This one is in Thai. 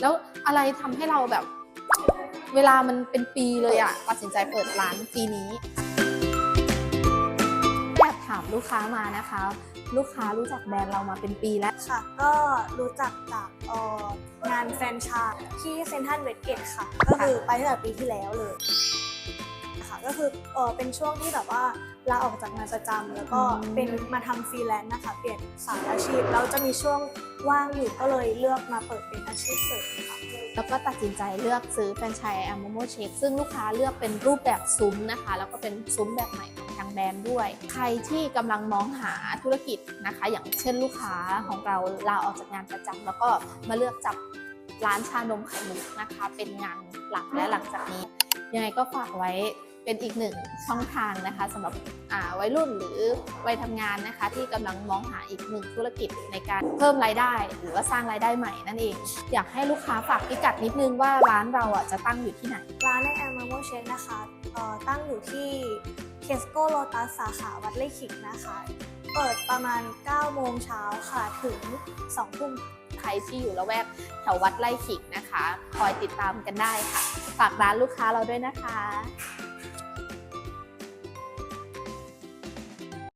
แล้วอะไรทำให้เราแบบ เวลามันเป็นปีเลยอะตัดสินใจเปิดร้านปีนี้แอบถามลูกค้ามานะคะ ลูกค้ารู้จักแบรนด์เรามาเป็นปีแล้วค่ะ ก็รู้จักจากเอ่องานแฟรนไชส์ที่เซนทันเวสเกตค่ะ ก็คือไปตั้งแต่ปีที่แล้วเลยค่ะก็คือเออเป็นช่วงที่แบบว่าลาออกจากงานประจำแล้วก็อืมเป็นมาทำฟรีแลนซ์นะคะ เปลี่ยนสายอาชีพแล้วจะมีช่วง ว่างอยู่ก็เลยเลือกมาเปิดเป็นอาชีพเสริมค่ะแล้วก็ตัดสินใจเลือกซื้อแฟรนไชส์อ m มโมเชคซึ่งลูกค้าเลือกเป็นรูปแบบซุ้มนะคะ แล้วก็เป็นซุ้มแบบใหม่ของทางแบรนด์ด้วย ใครที่กำลังมองหาธุรกิจนะคะ อย่างเช่นลูกค้าของเราลาออกจากงานประจำแล้วก็มาเลือกจับร้านชานมไข่มุกนะคะ เป็นงานหลักและหลังจากนี้ ยังไงก็ฝากไว้ เป็นอีกหนึ่งช่องทางนะคะสำหรับอ่าวัยรุ่นหรือวัยทำงานนะคะ ที่กำลังมองหาอีกหนึ่งธุรกิจในการเพิ่มรายได้ หรือว่าสร้างรายได้ใหม่นั่นเอง อยากให้ลูกค้าฝากพิกัดนิดนึงว่าร้านเราอะจะตั้งอยู่ที่ไหน ร้านในแอมมาโมเชคนะคะเอ่อตั้งอยู่ที่เคสโกโลตัสสาขาวัดไร่ขิงนะคะ เปิดประมาณ 9 โมงเช้าค่ะถึง2ทุ่มใครที่อยู่ละแวกแถววัดไร่ขิงนะคะ คอยติดตามกันได้ค่ะ ฝากร้านลูกค้าเราด้วยนะคะ